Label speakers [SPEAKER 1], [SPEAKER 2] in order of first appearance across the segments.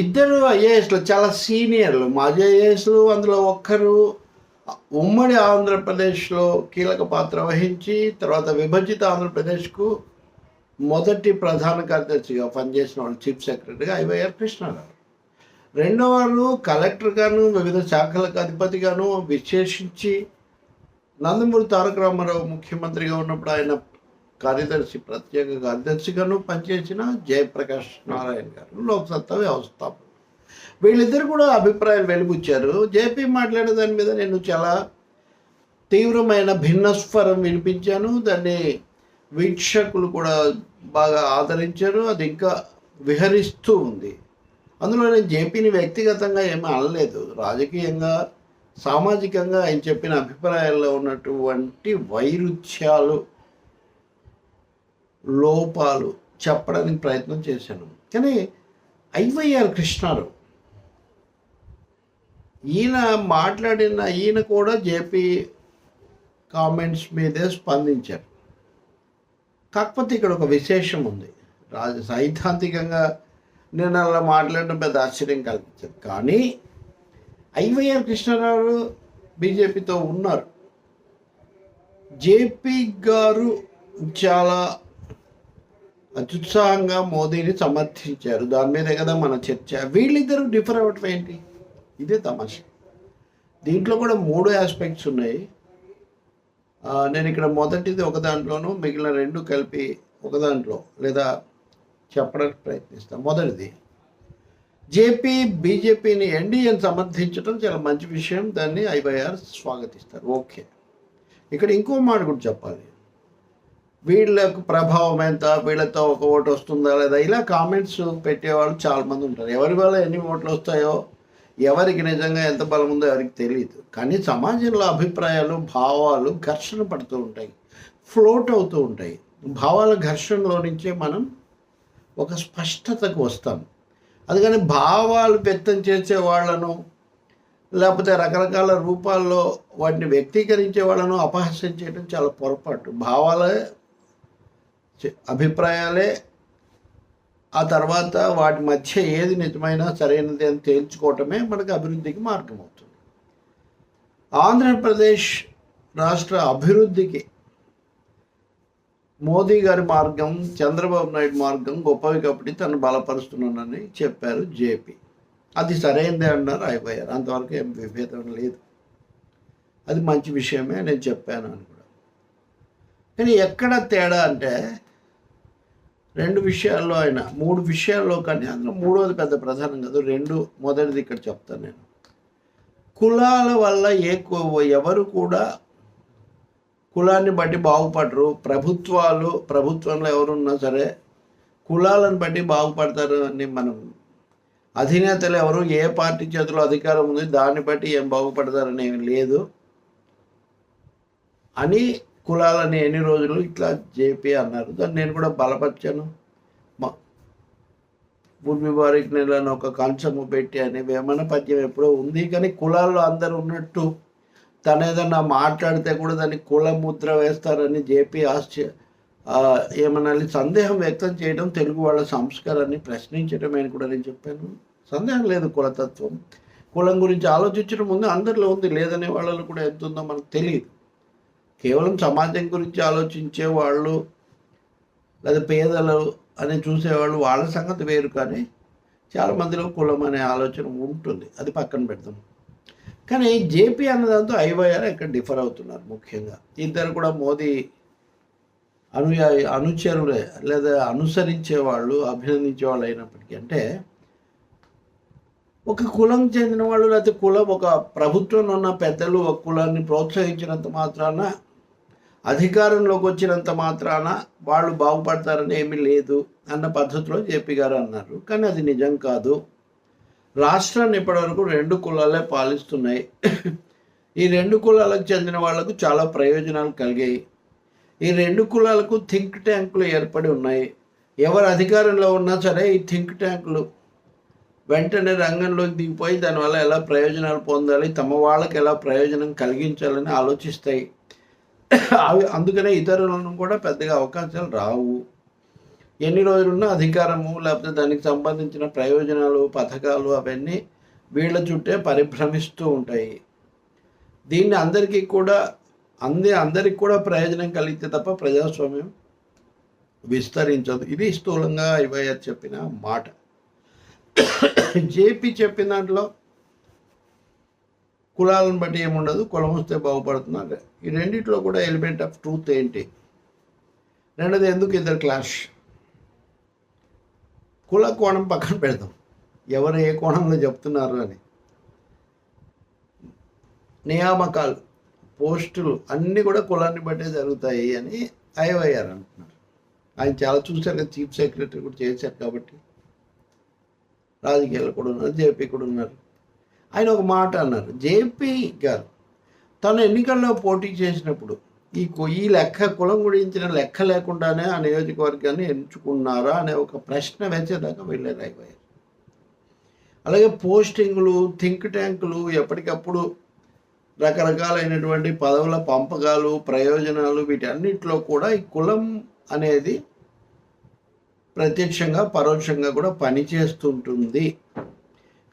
[SPEAKER 1] ఇద్దరు ఐఏఎస్లు చాలా సీనియర్లు. మాజీ ఐఏఎస్లు అందులో ఒక్కరు ఉమ్మడి ఆంధ్రప్రదేశ్లో కీలక పాత్ర వహించి తర్వాత విభజిత ఆంధ్రప్రదేశ్కు మొదటి ప్రధాన కార్యదర్శిగా పనిచేసిన వాళ్ళు చీఫ్ సెక్రటరీగా ఐవైఆర్ కృష్ణారావు. రెండో వారు కలెక్టర్గాను వివిధ శాఖలకు అధిపతిగాను విశేషించి నందమూరి తారక రామారావు ముఖ్యమంత్రిగా ఉన్నప్పుడు ఆయన కార్యదర్శి ప్రత్యేక కార్యదర్శిగాను పనిచేసిన జయప్రకాష్ నారాయణ గారు లోక్సత్తా వ్యవస్థాపకులు. వీళ్ళిద్దరు కూడా అభిప్రాయాలు వెలిబుచ్చారు. జేపీ మాట్లాడే దాని మీద నేను చాలా తీవ్రమైన భిన్నస్వరం వినిపించాను. దాన్ని వీక్షకులు కూడా బాగా ఆదరించారు. అది ఇంకా విహరిస్తూ ఉంది. అందులో నేను జేపీని వ్యక్తిగతంగా ఏమీ అనలేదు. రాజకీయంగా సామాజికంగా ఆయన చెప్పిన అభిప్రాయాల్లో ఉన్నటువంటి వైరుధ్యాలు లోపాలు చెప్పడానికి ప్రయత్నం చేశాను. కానీ ఐవైఆర్ కృష్ణారావు. ఈయన మాట్లాడిన ఈయన కూడా జేపీ కామెంట్స్ మీదే స్పందించారు. కాకపోతే ఇక్కడ ఒక విశేషం ఉంది. రాజ సైద్ధాంతికంగా నేను అలా మాట్లాడడం పెద్ద ఆశ్చర్యం కల్పించదు కానీ ఐవైఆర్ కృష్ణారావు బీజేపీతో ఉన్నారు. జేపీ గారు చాలా అత్యుత్సాహంగా మోదీని సమర్థించారు. దాని మీదే కదా మన చర్చ. వీళ్ళిద్దరూ డిఫర్ అవ్వటం ఏంటి? ఇదే తమాష. దీంట్లో కూడా మూడు ఆస్పెక్ట్స్ ఉన్నాయి. నేను ఇక్కడ మొదటిది ఒక దాంట్లోనూ మిగిలిన రెండు కలిపి ఒక దాంట్లో లేదా చెప్పడానికి ప్రయత్నిస్తాను మొదటిది జేపీ బీజేపీని ఎన్డీఏని సమర్థించడం చాలా మంచి విషయం. దాన్ని ఐవైఆర్ స్వాగతిస్తారు. ఓకే. ఇక్కడ ఇంకో మాట కూడా చెప్పాలి. వీళ్ళకు ప్రభావం ఎంత? వీళ్ళతో ఒక ఓటు వస్తుందా లేదా? ఇలా కామెంట్స్ పెట్టేవాళ్ళు చాలామంది ఉంటారు. ఎవరి వల్ల ఎన్ని ఓట్లు వస్తాయో ఎవరికి నిజంగా ఎంత బలం ఉందో ఎవరికి తెలియదు కానీ సమాజంలో అభిప్రాయాలు భావాలు ఘర్షణ పడుతూ ఉంటాయి. ఫ్లోట్ అవుతూ ఉంటాయి. భావాల ఘర్షణలో నుంచే మనం ఒక స్పష్టతకు వస్తాం. అందుకని భావాలు వ్యక్తం చేసే వాళ్ళను లేకపోతే రకరకాల రూపాల్లో వాటిని వ్యక్తీకరించే వాళ్ళను అపహాస్యం చేయడం చాలా పొరపాటు. భావాలే అభిప్రాయాలే ఆ తర్వాత వాటి మధ్య ఏది నిజమైనా సరైనది అని తేల్చుకోవటమే మనకు అభివృద్ధికి మార్గం అవుతుంది ఆంధ్రప్రదేశ్ రాష్ట్ర అభివృద్ధికి మోదీ గారి మార్గం చంద్రబాబు నాయుడు మార్గం గొప్పవి కాబట్టి తను బలపరుస్తున్నానని చెప్పారు జేపీ. అది సరైనదే అన్నారు అయిపోయారు అంతవరకు ఏం విభేదం లేదు. అది మంచి విషయమే నేను చెప్పాను అనుకుంటున్నాను. కానీ ఎక్కడ తేడా అంటే రెండు విషయాల్లో ఆయన మూడు విషయాల్లో కానీ అందులో మూడోది పెద్ద ప్రధానం కాదు రెండు మొదటిది ఇక్కడ చెప్తాను నేను. కులాల వల్ల ఏ ఎవరు కూడా కులాన్ని బట్టి బాగుపడరు. ప్రభుత్వాలు ప్రభుత్వంలో ఎవరున్నా సరే కులాలను బట్టి బాగుపడతారు అని మనం అధినేతలు ఎవరు ఏ పార్టీ చేతిలో అధికారం ఉంది దాన్ని బట్టి ఏం బాగుపడతారనేవి లేదు. అని కులాలని ఎన్ని రోజులు ఇట్లా జేపీ అన్నారు. దాన్ని నేను కూడా బలపరిచాను. మా భూమి వారికి నెలను ఒక కంచము పెట్టి అనే వేమన పద్యం ఎప్పుడో ఉంది. కానీ కులాల్లో అందరు ఉన్నట్టు తను ఏదన్నా మాట్లాడితే కూడా దాన్ని కుల ముద్ర వేస్తారని జేపీ ఆశ్చర్య ఏమనాలి సందేహం వ్యక్తం చేయడం తెలుగు వాళ్ళ సంస్కారాన్ని ప్రశ్నించడమే అని కూడా నేను చెప్పాను. సందేహం లేదు కులతత్వం. కులం గురించి ఆలోచించడం ముందు అందరిలో ఉంది. లేదనే వాళ్ళలో కూడా ఎంత ఉందో మనకు తెలియదు కేవలం సమాజం గురించి ఆలోచించే వాళ్ళు లేదా పేదలు అని చూసేవాళ్ళు వాళ్ళ సంగతి వేరు కానీ చాలా మందిలో కులం అనే ఆలోచన ఉంటుంది. అది పక్కన పెడతాం కానీ జేపీ అన్నదాంతో ఐవైఆర్ ఇక్కడ డిఫర్ అవుతున్నారు ముఖ్యంగా. ఇద్దరు కూడా మోదీ అను అనుచరులే లేదా అనుసరించే వాళ్ళు అభినందించే వాళ్ళు అయినప్పటికీ అంటే ఒక కులం చెందిన వాళ్ళు లేకపోతే కులం ఒక ప్రభుత్వంలో ఉన్న పెద్దలు ఒక కులాన్ని ప్రోత్సహించినంత మాత్రాన అధికారంలోకి వచ్చినంత మాత్రాన వాళ్ళు బాగుపడతారని ఏమీ లేదు అన్న పద్ధతిలో జేపీ గారు అన్నారు. కానీ అది నిజం కాదు. రాష్ట్రాన్ని ఇప్పటివరకు రెండు కులాలే పాలిస్తున్నాయి. ఈ రెండు కులాలకు చెందిన వాళ్ళకు చాలా ప్రయోజనాలు కలిగాయి. ఈ రెండు కులాలకు థింక్ ట్యాంకులు ఏర్పడి ఉన్నాయి. ఎవరు అధికారంలో ఉన్నా సరే ఈ థింక్ ట్యాంకులు వెంటనే రంగంలోకి దిగిపోయి దానివల్ల ఎలా ప్రయోజనాలు పొందాలి తమ వాళ్ళకి ఎలా ప్రయోజనం కలిగించాలని ఆలోచిస్తాయి. అవి అందుకనే ఇతరులను కూడా పెద్దగా అవకాశాలు రావు. ఎన్ని రోజులున్నా అధికారము లేకపోతే దానికి సంబంధించిన ప్రయోజనాలు పథకాలు అవన్నీ వీళ్ళ చుట్టే పరిభ్రమిస్తూ ఉంటాయి. దీన్ని అందరికీ కూడా అంది అందరికి కూడా ప్రయోజనం కలిగితే తప్ప ప్రజాస్వామ్యం విస్తరించదు. ఇది స్థూలంగా ఇవయ్య చెప్పిన మాట. జేపీ చెప్పిన దాంట్లో కులాలను బట్టి ఏముండదు కులం వస్తే బాగుపడుతున్నారు ఈ రెండిట్లో కూడా ఎలిమెంట్ ఆఫ్ ట్రూత్ ఏంటి? రెండోది ఎందుకు ఇద్దరు క్లాష్ కుల కోణం పక్కన పెడదాం. ఎవరు ఏ కోణంలో చెప్తున్నారు అని. నియామకాలు పోస్టులు అన్నీ కూడా కులాన్ని బట్టే జరుగుతాయి అని ఐవైఆర్ అంటున్నారు. ఆయన చాలా చూశారు కదా చీఫ్ సెక్రటరీ కూడా చేశారు కాబట్టి. రాజకీయాలు కూడా ఉన్నారు జేపీ కూడా ఉన్నారు. ఆయన ఒక మాట అన్నారు. జేపీ గారు తను ఎన్నికల్లో పోటీ చేసినప్పుడు ఈ ఈ లెక్క కులం గురించిన లెక్క లేకుండానే ఆ నియోజకవర్గాన్ని ఎంచుకున్నారా అనే ఒక ప్రశ్న వేసేదాకా వెళ్ళారు అయిపోయారు అలాగే పోస్టింగులు థింక్ ట్యాంకులు ఎప్పటికప్పుడు రకరకాలైనటువంటి పదవుల పంపకాలు ప్రయోజనాలు వీటన్నిటిలో కూడా ఈ కులం అనేది ప్రత్యక్షంగా పరోక్షంగా కూడా పనిచేస్తుంటుంది.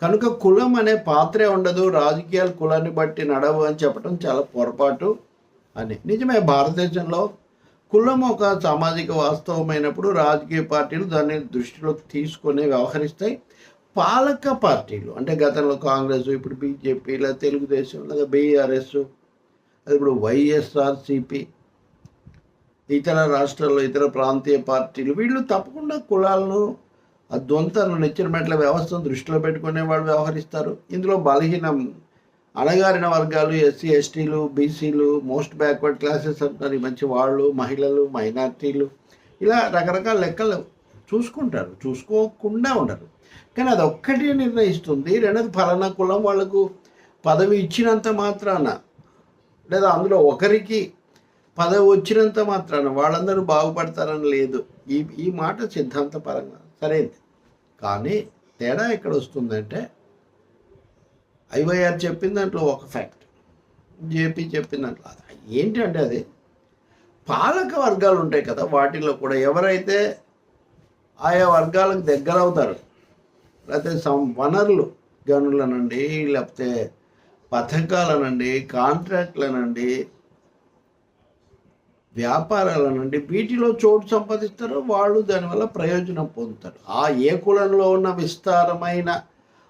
[SPEAKER 1] కనుక కులం అనే పాత్రే ఉండదు రాజకీయాలు కులాన్ని బట్టి నడవు అని చెప్పడం చాలా పొరపాటు అని. నిజమే భారతదేశంలో కులం ఒక సామాజిక వాస్తవమైనప్పుడు రాజకీయ పార్టీలు దాన్ని దృష్టిలోకి తీసుకొని వ్యవహరిస్తాయి. పాలక పార్టీలు అంటే గతంలో కాంగ్రెస్ ఇప్పుడు బీజేపీ లేదా తెలుగుదేశం లేదా బీఆర్ఎస్ అది ఇప్పుడు వైఎస్ఆర్సిపి ఇతర రాష్ట్రాల్లో ఇతర ప్రాంతీయ పార్టీలు వీళ్ళు తప్పకుండా కులాలను ఆ దొంతను నెచ్చిన మెట్ల వ్యవస్థను దృష్టిలో పెట్టుకునే వాళ్ళు వ్యవహరిస్తారు. ఇందులో బలహీనం అణగారిన వర్గాలు ఎస్సీ ఎస్టీలు బీసీలు మోస్ట్ బ్యాక్వర్డ్ క్లాసెస్ అంటారు ఈ మంచి వాళ్ళు మహిళలు మైనార్టీలు ఇలా రకరకాల లెక్కలు చూసుకుంటారు. చూసుకోకుండా ఉండరు. కానీ అది ఒక్కటే నిర్ణయిస్తుంది. రెండోది ఫలానా కులం వాళ్ళకు పదవి ఇచ్చినంత మాత్రాన లేదా అందులో ఒకరికి పదవి వచ్చినంత మాత్రాన వాళ్ళందరూ బాగుపడతారని లేదు. ఈ ఈ మాట సిద్ధాంతపరంగా సరైనది కానీ తేడా ఎక్కడ వస్తుందంటే ఐవైఆర్ చెప్పిన దాంట్లో ఒక ఫ్యాక్ట్. జేపీ చెప్పిన దాంట్లో. ఏంటంటే అది? పాలక వర్గాలు ఉంటాయి కదా వాటిలో కూడా ఎవరైతే ఆయా వర్గాలకు దగ్గర అవుతారు లేకపోతే సం వనరులు గనులనండి లేకపోతే పథకాలనండి కాంట్రాక్ట్లనండి వ్యాపారాలనండి వీటిలో చోటు సంపాదిస్తారో వాళ్ళు దానివల్ల ప్రయోజనం పొందుతారు. ఆ ఏ కులంలో ఉన్న విస్తారమైన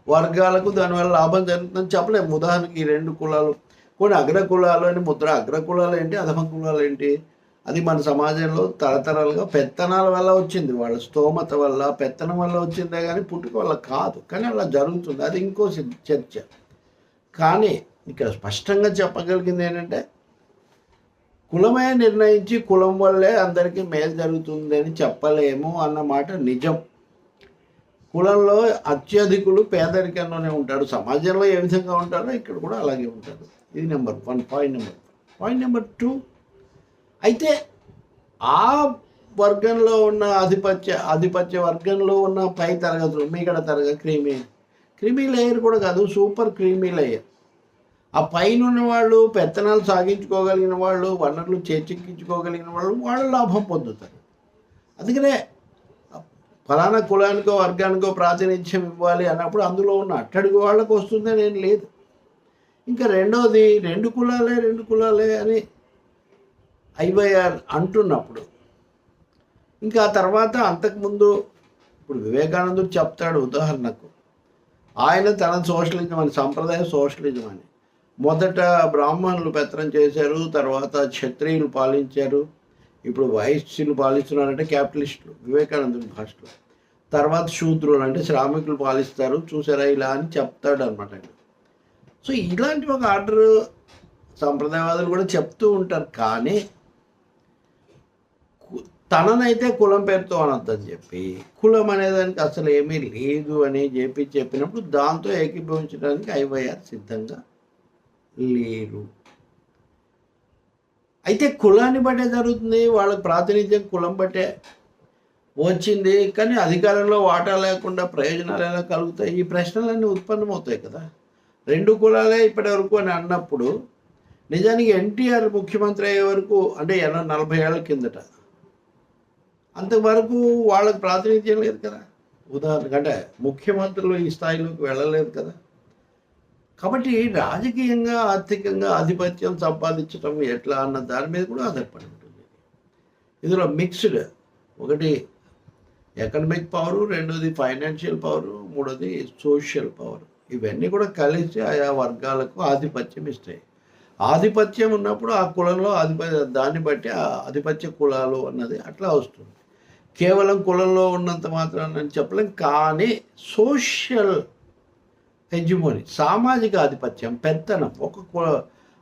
[SPEAKER 1] వర్గాలకు దానివల్ల లాభం జరుగుతుందని చెప్పలేము. ఉదాహరణకి ఈ రెండు కులాలు కొన్ని అగ్ర కులాలు అని ముద్ర. అగ్ర కులాలు ఏంటి? అధమ కులాలు ఏంటి? అది మన సమాజంలో తరతరాలుగా పెత్తనాల వల్ల వచ్చింది. వాళ్ళ స్తోమత వల్ల పెత్తనం వల్ల వచ్చిందే కానీ పుట్టుక వల్ల కాదు. కానీ అలా జరుగుతుంది. అది ఇంకో చర్చ. కానీ ఇక్కడ స్పష్టంగా చెప్పగలిగింది ఏంటంటే కులమే నిర్ణయించి కులం వల్లే అందరికీ మేలు జరుగుతుంది అని చెప్పలేము అన్నమాట నిజం. కులంలో అత్యధికులు పేదరికంలోనే ఉంటారు. సమాజంలో ఏ విధంగా ఉంటారో ఇక్కడ కూడా అలాగే ఉంటారు. ఇది number one point number point number two అయితే ఆ వర్గంలో ఉన్న ఆధిపత్య ఆధిపత్య వర్గంలో ఉన్న పై తరగతులు మీగడ తరగతి క్రీమీ క్రీమీ లేయర్ కూడా కాదు సూపర్ క్రీమీ లేయర్. ఆ పైన వాళ్ళు పెత్తనాలు సాగించుకోగలిగిన వాళ్ళు వనరులు చేచెక్కించుకోగలిగిన వాళ్ళు వాళ్ళు లాభం పొందుతారు. అందుకనే ఫలానా కులానికో వర్గానికో ప్రాతినిధ్యం ఇవ్వాలి అన్నప్పుడు అందులో ఉన్న అట్టడుగు వాళ్ళకు వస్తుందని ఏం లేదు. ఇంకా రెండోది రెండు కులాలే రెండు కులాలే అని ఐవైఆర్ అంటున్నప్పుడు ఇంకా ఆ తర్వాత అంతకుముందు ఇప్పుడు వివేకానందుడు చెప్తాడు ఉదాహరణకు ఆయన తన సోషలిజం అని సంప్రదాయ సోషలిజం అని. మొదట బ్రాహ్మణులు పెత్తనం చేశారు తర్వాత క్షత్రియులు పాలించారు. ఇప్పుడు వైశ్యులు పాలిస్తున్నారంటే క్యాపిటలిస్టులు వివేకానందుని భాషలో తర్వాత శూద్రులు అంటే శ్రామికులు పాలిస్తారు. చూసారా ఇలా అని చెప్తాడు అనమాట సో ఇలాంటి ఒక ఆర్డర్ సంప్రదాయవాదులు కూడా చెప్తూ ఉంటారు. కానీ కు- తననైతే కులం పేరుతో అనొద్దని చెప్పి కులం అనేదానికి అసలు ఏమీ లేదు అని చెప్పి చెప్పినప్పుడు దాంతో ఏకీభవించడానికి ఐవైఆర్ సిద్ధంగా లేరు. అయితే కులాన్ని బట్టే జరుగుతుంది వాళ్ళ ప్రాతినిధ్యం కులం బట్టే వచ్చింది. కానీ అధికారంలో వాటా లేకుండా ప్రయోజనాలు ఎలా కలుగుతాయి? ఈ ప్రశ్నలన్నీ ఉత్పన్నమవుతాయి కదా. రెండు కులాలే ఇప్పటి వరకు అని అన్నప్పుడు నిజానికి ఎన్టీఆర్ ముఖ్యమంత్రి అయ్యే వరకు అంటే ఎనభై నలభై ఏళ్ళ కిందట అంతవరకు వాళ్ళకి ప్రాతినిధ్యం లేదు కదా. ఉదాహరణకు అంటే ముఖ్యమంత్రులు ఈ స్థాయిలోకి వెళ్ళలేదు కదా. కాబట్టి రాజకీయంగా ఆర్థికంగా ఆధిపత్యం సంపాదించడం ఎట్లా అన్న దాని మీద కూడా ఆధారపడి ఉంటుంది. ఇందులో మిక్స్డ్ ఒకటి ఎకనమిక్ పవరు రెండోది ఫైనాన్షియల్ పవరు మూడోది సోషల్ పవర్ ఇవన్నీ కూడా కలిసి ఆయా వర్గాలకు ఆధిపత్యం ఇస్తాయి. ఆధిపత్యం ఉన్నప్పుడు ఆ కులంలో ఆధిపత్య దాన్ని బట్టి ఆ ఆధిపత్య కులాలు అన్నది అట్లా వస్తుంది. కేవలం కులంలో ఉన్నంత మాత్రం నేను చెప్పలేం కానీ సోషల్ హెజ్యుమోని సామాజిక ఆధిపత్యం పెత్తనం. ఒక కుల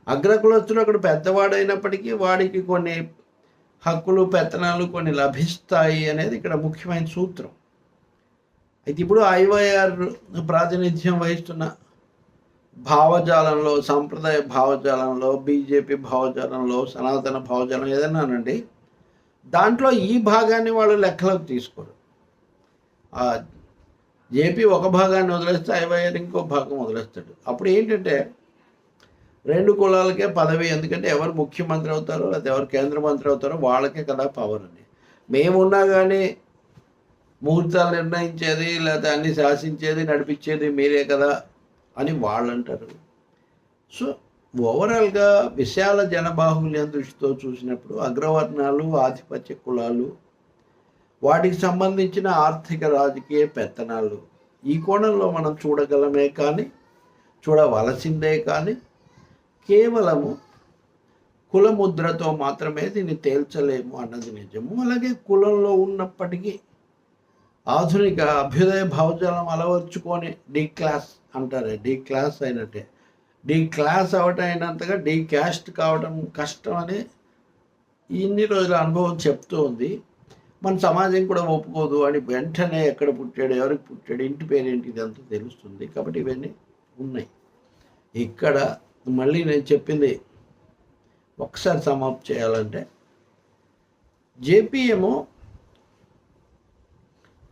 [SPEAKER 1] అగ్రకులస్తుడు అక్కడ పెద్దవాడైనప్పటికీ వాడికి కొన్ని హక్కులు పెత్తనాలు కొన్ని లభిస్తాయి అనేది ఇక్కడ ముఖ్యమైన సూత్రం. అయితే ఇప్పుడు ఐవైఆర్ ప్రాతినిధ్యం వహిస్తున్న భావజాలంలో సాంప్రదాయ భావజాలంలో బీజేపీ భావజాలంలో సనాతన భావజాలం ఏదైనా అనండి దాంట్లో ఈ భాగాన్ని వాళ్ళు లెక్కలోకి తీసుకోరు. జేపీ ఒక భాగాన్ని వదిలేస్తే ఐవైఆర్ ఇంకో భాగం వదిలేస్తాడు. అప్పుడు ఏంటంటే రెండు కులాలకే పదవి ఎందుకంటే ఎవరు ముఖ్యమంత్రి అవుతారో లేదా ఎవరు కేంద్ర మంత్రి అవుతారో వాళ్ళకే కదా పవర్ అని. మేమున్నా కానీ ముహూర్తాలు నిర్ణయించేది లేదా అన్ని శాసించేది నడిపించేది మీరే కదా అని వాళ్ళు అంటారు సో ఓవరాల్గా విశాల జనబాహుల్యం దృష్టితో చూసినప్పుడు అగ్రవర్ణాలు ఆధిపత్య కులాలు వాటికి సంబంధించిన ఆర్థిక రాజకీయ పెత్తనాలు. ఈ కోణంలో మనం చూడగలమే కానీ చూడవలసిందే కానీ కేవలము కులముద్రతో మాత్రమే దీన్ని తేల్చలేము అన్నది నిజము. అలాగే కులంలో ఉన్నప్పటికీ ఆధునిక అభ్యుదయ భావజాలం అలవర్చుకొని డి క్లాస్ అంటారే డి క్లాస్ అయినట్టే. డి క్లాస్ అవటం అయినంతగా డి క్యాస్ట్ కావడం కష్టం అని ఇన్ని రోజుల అనుభవం చెప్తూ ఉంది మన సమాజం కూడా ఒప్పుకోదు అని వెంటనే ఎక్కడ పుట్టాడు ఎవరికి పుట్టాడు ఇంటి పేరేంటి ఇదంతా తెలుస్తుంది. కాబట్టి ఇవన్నీ ఉన్నాయి. ఇక్కడ మళ్ళీ నేను చెప్పింది ఒకసారి సమాప్తి చేయాలంటే జేపీఎము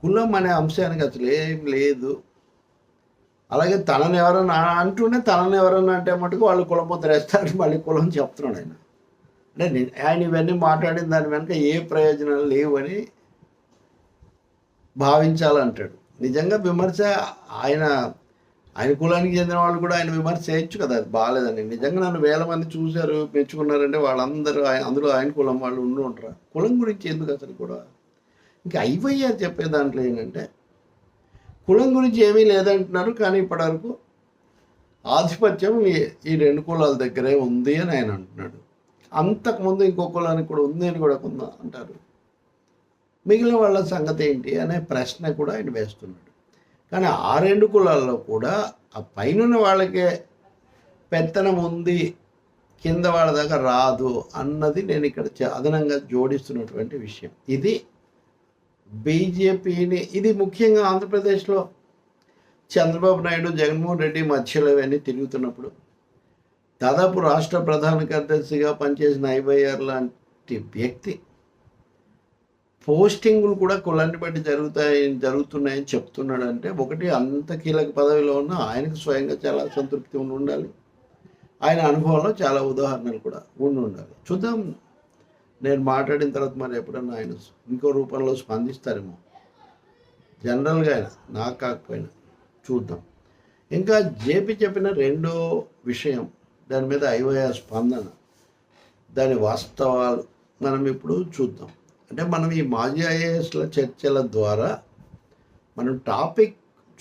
[SPEAKER 1] కులం అనే అంశానికి అసలు ఏం లేదు. అలాగే తనని ఎవరన్నా అంటూనే తనని ఎవరన్నా అంటే మటుకు వాళ్ళు కులం ముద్ర వేస్తారు మళ్ళీ కులం చెప్తున్నాడు ఆయన. అంటే ఆయన ఇవన్నీ మాట్లాడిన దాని వెనుక ఏ ప్రయోజనాలు లేవని భావించాలంటాడు. నిజంగా విమర్శ ఆయన ఆయన కులానికి చెందిన వాళ్ళు కూడా ఆయన విమర్శ చేయొచ్చు కదా అది బాగాలేదని నిజంగా నన్ను వేల మంది చూశారు మెచ్చుకున్నారంటే వాళ్ళందరూ ఆయన అందులో ఆయన కులం వాళ్ళు ఉండి ఉంటారు? కులం గురించి ఎందుకు అసలు కూడా ఇంకా ఐవైఆర్ చెప్పే దాంట్లో ఏంటంటే కులం గురించి ఏమీ లేదంటున్నారు కానీ ఇప్పటివరకు ఆధిపత్యం ఈ- ఈ రెండు కులాల దగ్గరే ఉంది అని ఆయన అంటున్నాడు. అంతకుముందు ఇంకో కులానికి కూడా ఉంది అని కూడా కొంత అంటారు. మిగిలిన వాళ్ళ సంగతి ఏంటి అనే ప్రశ్న కూడా ఆయన వేస్తున్నాడు. కానీ ఆ రెండు కులాల్లో కూడా ఆ పైన వాళ్ళకే పెత్తనం ఉంది కింద వాళ్ళ దాకా రాదు అన్నది నేను ఇక్కడ చ- అదనంగా జోడిస్తున్నటువంటి విషయం. ఇది బీజేపీని ఇది ముఖ్యంగా ఆంధ్రప్రదేశ్లో చంద్రబాబు నాయుడు జగన్మోహన్ రెడ్డి మధ్యలో ఇవన్నీ తిరుగుతున్నప్పుడు దాదాపు రాష్ట్ర ప్రధాన కార్యదర్శిగా పనిచేసిన ఐవైఆర్ లాంటి వ్యక్తి పోస్టింగులు కూడా కులాన్ని బట్టి జరుగుతాయి జరుగుతున్నాయని చెప్తున్నాడంటే ఒకటి అంత కీలక పదవిలో ఉన్న ఆయనకు స్వయంగా చాలా సంతృప్తి ఉండి ఉండాలి. ఆయన అనుభవంలో చాలా ఉదాహరణలు కూడా ఉండి ఉండాలి. చూద్దాం. నేను మాట్లాడిన తర్వాత మరి ఎప్పుడన్నా ఆయన ఇంకో రూపంలో స్పందిస్తారేమో. జనరల్గా ఆయన నాకు కాకపోయినా చూద్దాం. ఇంకా జేపీ చెప్పిన రెండో విషయం దాని మీద ఐవయా స్పందన. దాని వాస్తవాలు మనం ఇప్పుడు చూద్దాం. అంటే మనం ఈ మాజీ ఐఏఎస్ల చర్చల ద్వారా మనం టాపిక్